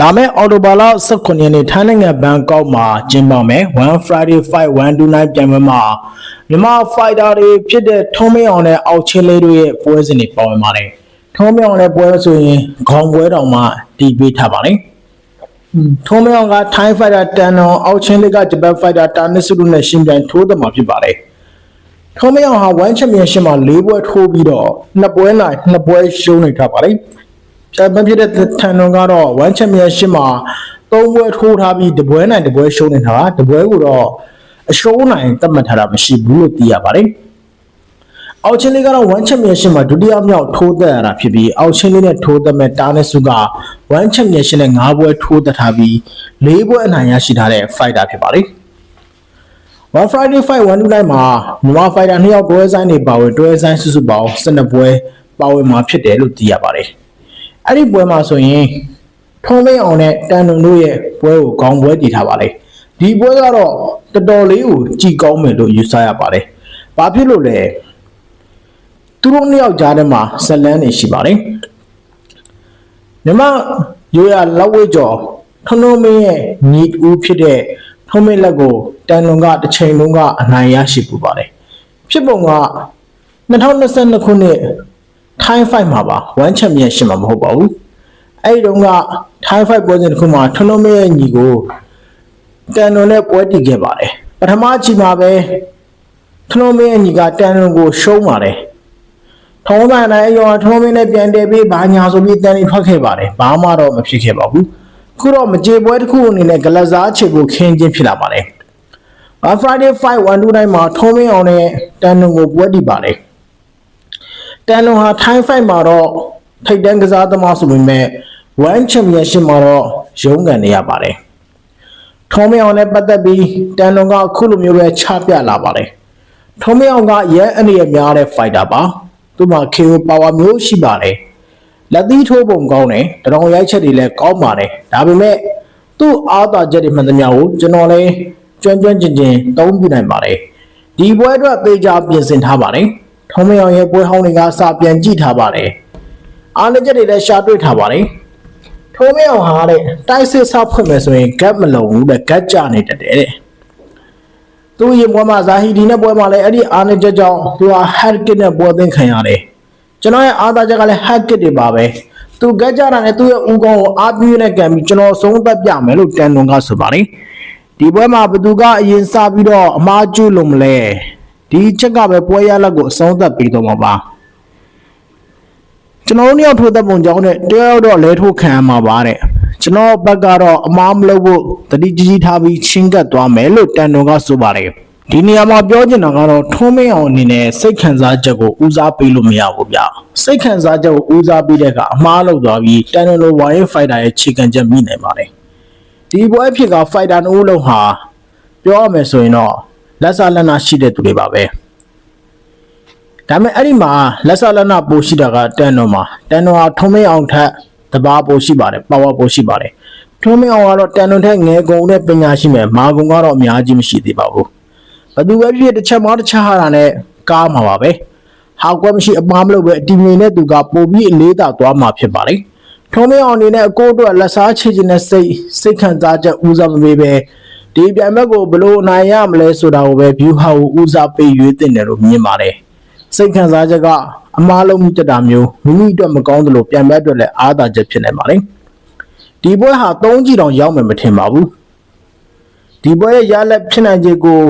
လာမယ့်အော်တိုဘာလ18ရက်နေ့ထိုင်းနိုင်ငံဘန်ကောက်မှာကျင်းပမယ် One Friday Fight 129ပြိုင်ပွဲမှာမြန်မာဖိုက်တာတွေဖြစ်တဲ့ထုံးမင်းအောင်နဲ့အောက်ချင်းလေးတို့ရဲ့ပွဲစဉ်တွေပါဝင်ပါတယ်။ထုံးမင်းအောင်နဲ့ပွဲဆိုရင်ခေါင်းပွဲတော်မှာတီးပေးထားပါတယ်။ထုံးမင်းအောင်ကထိုင်းဖိုက်တာတန်တော်အောက်ချင်းလေးကဂျပန်ဖိုက်တာတာနစ်စုတို့နဲ့ရှင်ပြိုင်ထိုးသက်မှာဖြစ်ပါတယ်။ထုံးမင်းအောင်ဟာ1 Championship မှာ၄ပွဲထိုးပြီးတော့နှစ်ပွဲနိုင်နှစ်ပွဲရှုံးနေထားပါတယ်။ ချန်ပီယံဖြစ်တဲ့ထန်နွန်ကတော့1ချန်ပီယံရှစ်မှာ၃ပွဲထိုးထားပြီးတပွဲနိုင်တပွဲရှုံးနေတာပါတပွဲကိုတော့အရှုံးနိုင်သတ်မှတ်ထားတာမရှိဘူးလို့သိရပါတယ်။အောက်ချင်းလေးကတော့1ချန်ပီယံရှစ်မှာဒုတိယမြောက်ထိုးသက်ရတာဖြစ်ပြီးအောက်ချင်းလေးနဲ့ထိုးသက်မဲ့တားနဲ့စုက1ချန်ပီယံရှစ်နဲ့၅ပွဲထိုးသက်ထားပြီး၄ပွဲအနိုင်ရရှိထားတဲ့ fighter ဖြစ်ပါတယ်။ One Friday Fight 129မှာမြန်မာဖိုက်တာနှစ်ယောက်တွဲဆိုင်နေပါဝင်တွဲဆိုင်စုစုပေါင်း12ပွဲပါဝင်မှာဖြစ်တယ်လို့သိရပါတယ်။ အဲ့ဒီပွဲမှာဆိုရင်ထုံးမင်းအောင်နဲ့တန်တုံတို့ရဲ့ပွဲကိုခေါင်းပွဲတည်ထားပါလေ။ဒီပွဲကတော့တော်တော်လေးကိုကြည်ကောင်းမယ်လို့ယူဆရပါတယ်။ဘာဖြစ်လို့လဲ။သူတို့နှစ်ယောက်ကြားထဲမှာဇလန်းနေရှိပါတယ်။မြမရိုးရလောက်ဝဲကျော်ထုံးမင်းရဲ့ညီဦးဖြစ်တဲ့ထုံးမင်းလက်ကိုတန်တုံကတစ်ချိန်လုံးကအနိုင်ရရှိပူပါတယ်။ဖြစ်ပုံက2022ခုနှစ် ထိုင်းဖိုက်မှာပါ1ချန်ပီယံရှစ်မှာမဟုတ်ပါဘူးအဲ့ဒီတုန်းကထိုင်းဖိုက်ပွဲစဉ်တစ်ခုမှာထွန်းလုံးမဲရဲ့ညီကိုတန်တော်နဲ့ပွဲတည်ခဲ့ပါတယ်ပထမအချိန်မှာပဲထွန်းလုံးမဲရဲ့ညီကတန်တော်ကိုရှုံးပါတယ်ထုံးမှန်တိုင်းရောထွန်းလုံးမဲနဲ့ပြန်တည်ပြီးဘာညာဆိုပြီးတန်နေထွက်ခဲ့ပါတယ်ဘာမှတော့မဖြစ်ခဲ့ပါဘူးခုတော့မကြေပွဲတစ်ခုအနေနဲ့ဂလစားချေကိုခင်းချင်းဖြစ်လာပါတယ် One Friday Fight 129မှာထုံးမင်းအောင်နဲ့တန်တော်ကိုပွဲတည်ပါတယ် တန်လွန်ဟာထိုင်းဖိုက်မှာတော့ထိတ်တန်းကစားသမားဆိုပေမဲ့1 Championship မှာတော့ရုန်းကန်နေရပါတယ်။ထုံးမအောင်နဲ့ပတ်သက်ပြီးတန်လွန်ကအခုလိုမျိုးပဲချပြလာပါတယ်။ထုံးမအောင်ကရဲအနေနဲ့များတဲ့ fighter ပါ။သူ့မှာ KO power မျိုးရှိပါတယ်။လက်သီးထိုးပုံကောင်းတယ်။တရောင်ရိုက်ချက်တွေလည်းကောင်းပါတယ်။ဒါပေမဲ့သူ့အားသာချက်တွေမှန်သမျှကိုကျွန်တော်လည်းကျွမ်းကျွမ်းကျင်ကျင်သုံးပြနိုင်ပါတယ်။ဒီပွဲအတွက်သေချာပြင်ဆင်ထားပါတယ်။ ထုံးမအောင်ရဲ့ပွဲဟောင်းတွေကစာပြန်ကြည့်ထားပါတယ်။အားလည်းချက်တွေလည်းရှာတွေ့ထားပါတယ်။ထုံးမအောင်ဟာတဲ့တိုက်စစ်ဆောက်ဖွင့်မယ်ဆိုရင် gap မလုံဘူးတဲ့ gap ကျနေတတ်တယ်တဲ့။သူရင်ပွဲမှာဇာဟီဒီနဲ့ပွဲမှာလည်းအဲ့ဒီအားနဲ့ချက်ကြောင့်သူဟာ head kick နဲ့ပွဲသွင်းခံရတယ်။ကျွန်တော်ရဲ့အားသာချက်ကလည်း head kick တွေပါပဲ။သူ gap ကျတာနဲ့သူ့ရဲ့ဦးခေါင်းကိုအားပြင်းနဲ့ကန်ပြီးကျွန်တော်ဆုံးသက်ပြမယ်လို့တန်လွန်ကဆိုပါတယ်။ဒီပွဲမှာဘသူကအရင်စပြီးတော့အမားကျွလို့မလဲ။ ဒီချက်ကပဲပွဲရလက်ကိုအဆုံးသက်ပြီးတော့မှာပါ။ကျွန်တော်တို့နှစ်ယောက်ထိုးသက်ပုံကြောင်းနဲ့တယောက်တော့လဲထိုးခံရမှာပါတဲ့ကျွန်တော်ဘက်ကတော့အမားမလုပ်ဖို့တတိကြီးကြီးထားပြီးချင်းကပ်သွားမယ်လို့တန်တော်ကဆိုပါတယ်ဒီနေရာမှာပြောချင်တာကတော့ထုံးမင်းအောင်အနေနဲ့စိတ်ခံစားချက်ကိုဦးစားပေးလို့မရဘူးဗျစိတ်ခံစားချက်ကိုဦးစားပေးတဲ့ကအမားလုပ်သွားပြီးတန်တော်လိုဝိုင်းဖိုက်တာရဲ့ခြေခံချက်မိနိုင်ပါတယ်ဒီပွဲဖြစ်ကဖိုက်တာနှုတ်လုံးဟာပြောရမယ်ဆိုရင်တော့ လက်စားလက်နာရှိတဲ့သူတွေပါပဲဒါပေမဲ့အဲ့ဒီမှာလက်စားလက်နာပိုရှိတာကတန်တော်မှာတန်တော်ဟာထုံးမင်းအောင်ထက်တဘာပိုရှိပါတယ်ပါဝါပိုရှိပါတယ်ထုံးမင်းအောင်ကတော့တန်တော်ထက်ငယ်ကုန်တဲ့ပညာရှိမယ်မာကုန်ကတော့အများကြီးမရှိသေးပါဘူးဘသူပဲဖြစ်တစ်ချက်မတစ်ချက်ဟာတာနဲ့ကားမှာပါပဲဟာကွက်မရှိအမားမလို့ပဲအတီမီနဲ့သူကပိုပြီးအလေးသာသွားမှာဖြစ်ပါတယ်ထုံးမင်းအောင်အနေနဲ့အကိုအတွက်လက်စားချေခြင်းနဲ့စိတ်စိတ်ခံစားချက်ဦးစားမပေးပဲ ဒီပြိုင်ဘက်ကိုဘလို့နိုင်ရမလဲဆိုတာကိုပဲ view ဟာကိုဦးစားပေးရွေးတင်တယ်လို့မြင်ပါတယ်စိတ်ခံစားချက်ကအမားလုံးမိတက်တာမျိုးမိမိအတွက်မကောင်းသလိုပြန်ဘက်အတွက်လည်းအားသာချက်ဖြစ်နေပါတယ်ဒီပွဲဟာ၃ကြည့်တောင်ရောက်မယ်မထင်ပါဘူးဒီပွဲရဲ့ရလက်ဖြစ်နိုင်ခြေကို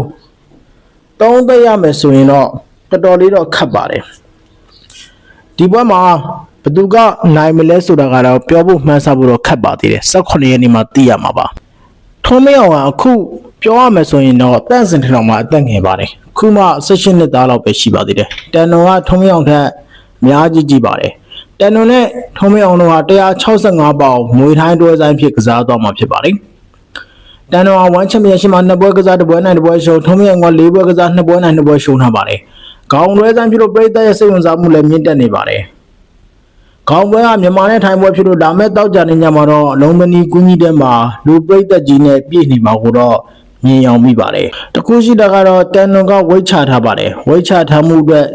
သုံးသက်ရမယ်ဆိုရင်တော့တော်တော်လေးတော့ခက်ပါတယ်ဒီပွဲမှာဘသူကနိုင်မလဲဆိုတာကတော့ပြောဖို့မှန်းဆဖို့တော့ခက်ပါသေးတယ်18ရက်နေ့မှသိရမှာပါ ထုံးမအောင်ကအခုပြောရမယ်ဆိုရင်တော့တန့်စင်ထထောင်မှာအသက်ငယ်ပါတယ်ခုမှ16နှစ်သားလောက်ပဲရှိပါသေးတယ်တန်တော်ကထုံးမအောင်ထက်အများကြီးကြီးပါတယ်တန်တော်နဲ့ထုံးမအောင်တို့က165ပေါင်မွေထိုင်းတွဲဆိုင်ဖြစ်ကစားတော့မှာဖြစ်ပါတယ်တန်တော်က1ချန်ပီယံရှစ်မှာနှစ်ပွဲကစားတစ်ပွဲနိုင်တစ်ပွဲရှုံးထုံးမအောင်က၄ပွဲကစားနှစ်ပွဲနိုင်နှစ်ပွဲရှုံးထားပါတယ်ခေါင်းတွဲဆိုင်ဖြစ်လို့ပြည်သက်ရဲ့စိတ်ဝင်စားမှုလည်းမြင့်တက်နေပါတယ် ခေါင်းပွဲကမြန်မာနဲ့ထိုင်းပွဲဖြစ်လို့ဒါမဲ့တောက်ကြနေညမှာတော့လုံးမနီကူးကြီးတဲမှာလူပိတ်သက်ကြီးနဲ့ပြည့်နေမှာကိုတော့မြင်အောင်မိပါတယ်တခုရှိတာကတော့တန်လွန်ကဝိတ်ချထားပါတယ်ဝိတ်ချထားမှုအတွက်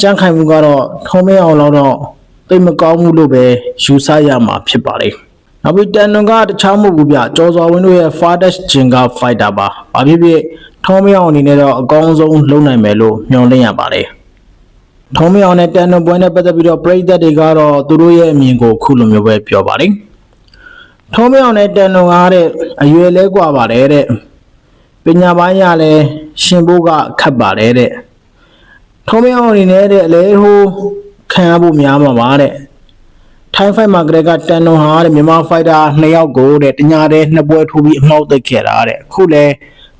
ကြန့်ခိုင်မှုကတော့ထုံးမင်းအောင်လောက်တော့တိတ်မကောင်းဘူးလို့ပဲယူဆရမှာဖြစ်ပါတယ်နောက်ပြီးတန်နွန်ကတခြားမဟုတ်ဘူးဗျကျော်စော်ဝင်းတို့ရဲ့ Fardash Jinga Fighter ပါ။ဘာဖြစ်ဖြစ်ထုံးမအောင်အနေနဲ့တော့အကောင်းဆုံးလုပ်နိုင်မယ်လို့မျှော်လင့်ရပါတယ်။ ထုံးမအောင်နဲ့တန်နွန်ပွဲနဲ့ပတ်သက်ပြီးတော့ပြည်သက်တွေကတော့သူတို့ရဲ့အမြင်ကိုခုလိုမျိုးပဲပြောပါတယ်။ထုံးမအောင်နဲ့တန်နွန်ကားတဲ့အရွယ်လဲกว่าပါတယ်တဲ့။ပညာပိုင်းရလဲရှင်ဖို့ကခတ်ပါတယ်တဲ့။ထုံးမအောင်အနေနဲ့တဲ့အလဲဟိုခံရဖို့များမှာပါတဲ့။ ထိုင်းဖိုက်မှာကလေးကတန်နွန်ဟာတဲ့မြန်မာဖိုက်တာနှစ်ယောက်ကိုတဲ့တညာတဲ့နှစ်ပွဲထိုးပြီးအမှောက်သိပ်ခဲ့တာတဲ့အခုလဲ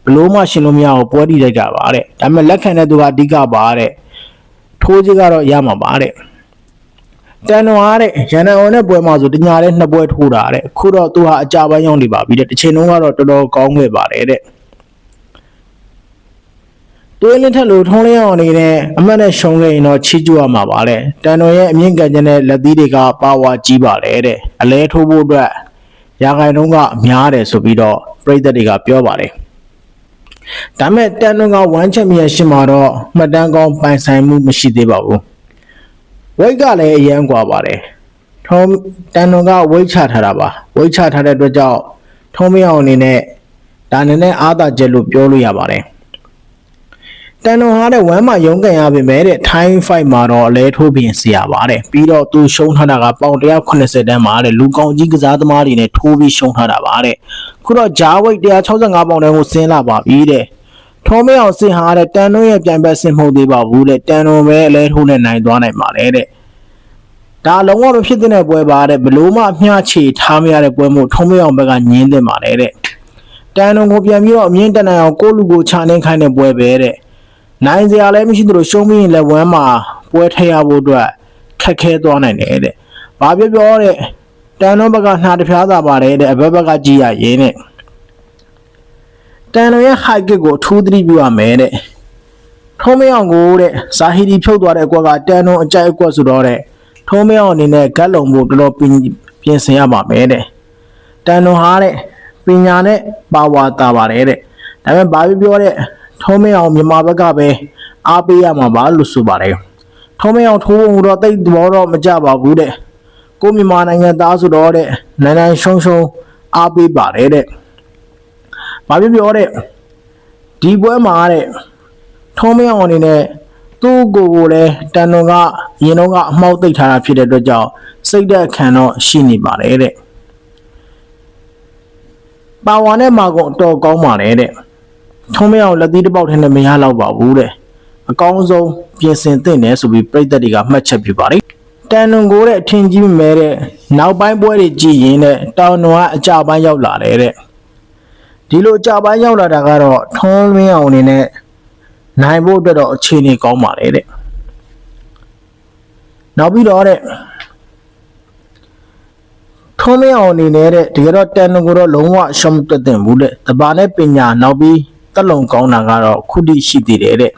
ဘလို့မှရှင်လို့မရအောင်ပွဲတီးလိုက်တာပါတဲ့ဒါပေမဲ့လက်ခံတဲ့သူကအဓိကပါတဲ့ ထိုးကြီးကတော့ရမှာပါတဲ့တန်နွန်ဟာတဲ့ရန်နအောင်တဲ့ပွဲမှာဆိုတညာတဲ့နှစ်ပွဲထိုးတာတဲ့အခုတော့သူဟာအကြပိုင်းရောက်နေပါပြီတဲ့တစ်ချိန်လုံးကတော့တော်တော်ကောင်းခဲ့ပါတယ်တဲ့တွေးလင်းထက်လို့ထုံးလင်းအောင်အနေနဲ့အမှတ်နဲ့ရှုံးခဲ့ရင်တော့ချီးကျူးရမှာပါတဲ့တန်တော်ရဲ့အမြင့်ကန်ချက်နဲ့လက်သီးတွေကပါဝါကြီးပါတယ်တဲ့အလဲထိုးဖို့အတွက်ရာဂိုင်တုံးကများတယ်ဆိုပြီးတော့ပြည်သက်တွေကပြောပါတယ် ဒါမဲ့တန်တော်ကဝမ်းချက်မြတ်ရှင်မှာတော့မှတ်တမ်းကောင်းပိုင်ဆိုင်မှုမရှိသေးပါဘူးဝိတ်ကလည်းအရန်กว่าပါတယ်ထုံးတန်တော်ကဝိတ်ချထားတာပါဝိတ်ချထားတဲ့အတွက်ကြောင့်ထုံးမအောင်အနေနဲ့ဒါနဲ့နဲ့အားသာချက်လို့ပြောလို့ရပါတယ် တန်တော်ဟာတဲ့ဝမ်းမှာရုံးကန်ရပါမယ်တဲ့ time fight မှာတော့အလဲထိုးပြင်ဆရာပါတယ်ပြီးတော့သူရှုံးထားတာကပေါင်180တန်းမှာတဲ့လူကောင်းကြီးကစားသမားတွေနဲ့ထိုးပြီးရှုံးထားတာပါတဲ့ ခုတော့ဂျာဝိတ်165ပေါင်တန်းကိုဆင်းလာပါပြီတဲ့ထုံးမအောင်စင်ဟာတဲ့တန်တော်ရဲ့ပြိုင်ဘက်ဆင်မဟုတ်သေးပါဘူးတဲ့တန်တော်ပဲအလဲထိုးနဲ့နိုင်သွားနိုင်ပါတယ်တဲ့ဒါလုံးဝမဖြစ်တဲ့ပွဲပါတဲ့ဘလို့မှမျှချေထားမရတဲ့ပွဲမို့ထုံးမအောင်ဘက်ကညင်းတင်ပါတယ်တဲ့တန်တော်ကိုပြန်ပြီးတော့အမြင့်တက်နိုင်အောင်ကိုယ့်လူကိုခြာနှင်းခိုင်းတဲ့ပွဲပဲတဲ့နိုင်စရာလည်းမရှိသလိုရှုံးပြီးရင်လည်းဝမ်းမှာပွဲထည့်ရဖို့အတွက်ခက်ခဲသွားနိုင်တယ်တဲ့။ဘာပြောပြောတဲ့ တန်တော့ဘက်ကနှာတစ်ဖျားသာပါတယ်တဲ့အဘက်ဘက်ကကြည့်ရရင်တဲ့တန်တော်ရဲ့ high kick ကိုအထူးသတိပြုရမယ်တဲ့။ထုံးမအောင်ကိုတဲ့ဇာဟီဒီဖြုတ်သွားတဲ့အကွက်ကတန်တော်အကြိုက်အကွက်ဆိုတော့တဲ့ထုံးမအောင်အနေနဲ့ဂတ်လုံဖို့တော်တော်ပြင်ပြင်ဆင်ရပါမယ်တဲ့။တန်တော်ဟာတဲ့ပညာနဲ့ပါဝါတာပါတယ်တဲ့။ဒါပေမဲ့ဘာပြောပြောတဲ့ထုံးမင်းအောင်မြန်မာဘက်ကပဲအားပေးရမှာပါလို့ဆိုပါတယ်ထုံးမင်းအောင်ထိုးဖို့တော့တိတ်သဘောတော့မကြပါဘူးတဲ့ ကိုမြန်မာနိုင်ငံသားဆိုတော့တဲ့နိုင်နိုင်ရှုံးရှုံးအားပေးပါတယ်တဲ့ဘာပြောပြောတဲ့ဒီပွဲမှာတဲ့ထုံးမင်းအောင်အနေနဲ့သူ့ကိုယ်ကိုလည်းတန်တော်ကအရင်တော့ကအမှောက်သိပ်ထားတာဖြစ်တဲ့အတွက်ကြောင့်စိတ်သက်ခံတော့ရှိနေပါတယ်တဲ့ပါဝါနဲ့မာကုန်အတော်ကောင်းပါတယ်တဲ့ထုံးမအောင်လက်သီးတစ်ပေါက်ထဲနဲ့မရတော့ပါဘူးတဲ့အကောင်းဆုံးပြင်ဆင်သင့်တယ်ဆိုပြီးပြည်သက်တွေကမှတ်ချက်ပြုပါတယ် တန်နွန်ကိုတဲ့အထင်ကြီးမဲတဲ့နောက်ပိုင်းပွဲတွေကြည့်ရင်တဲ့တောင်နွန်ကအကြပိုင်းရောက်လာတယ်တဲ့ဒီလိုအကြပိုင်းရောက်လာတာကတော့ထုံးမအောင်အနေနဲ့နိုင်ဖို့အတွက်တော့အခြေအနေကောင်းပါလေတဲ့နောက်ပြီးတော့တဲ့ထုံးမအောင်အနေနဲ့တဲ့တကယ်တော့တန်နွန်ကိုတော့လုံးဝရှော့မတက်တင်ဘူးတဲ့တဘာနဲ့ပညာနောက်ပြီးတက်လုံကောင်းတာကတော့ခုတိရှိသေးတယ်တဲ့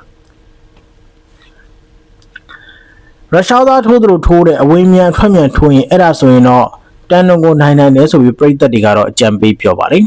ရုရှားသားထိုးသူတို့ထိုးတဲ့အဝေးမြန်ထွက်မြန်ထိုးရင်အဲ့ဒါဆိုရင်တော့တန်နုံကိုနိုင်နိုင်တယ်ဆိုပြီးပြည်သက်တွေကတော့အကြံပေးပြောပါတယ်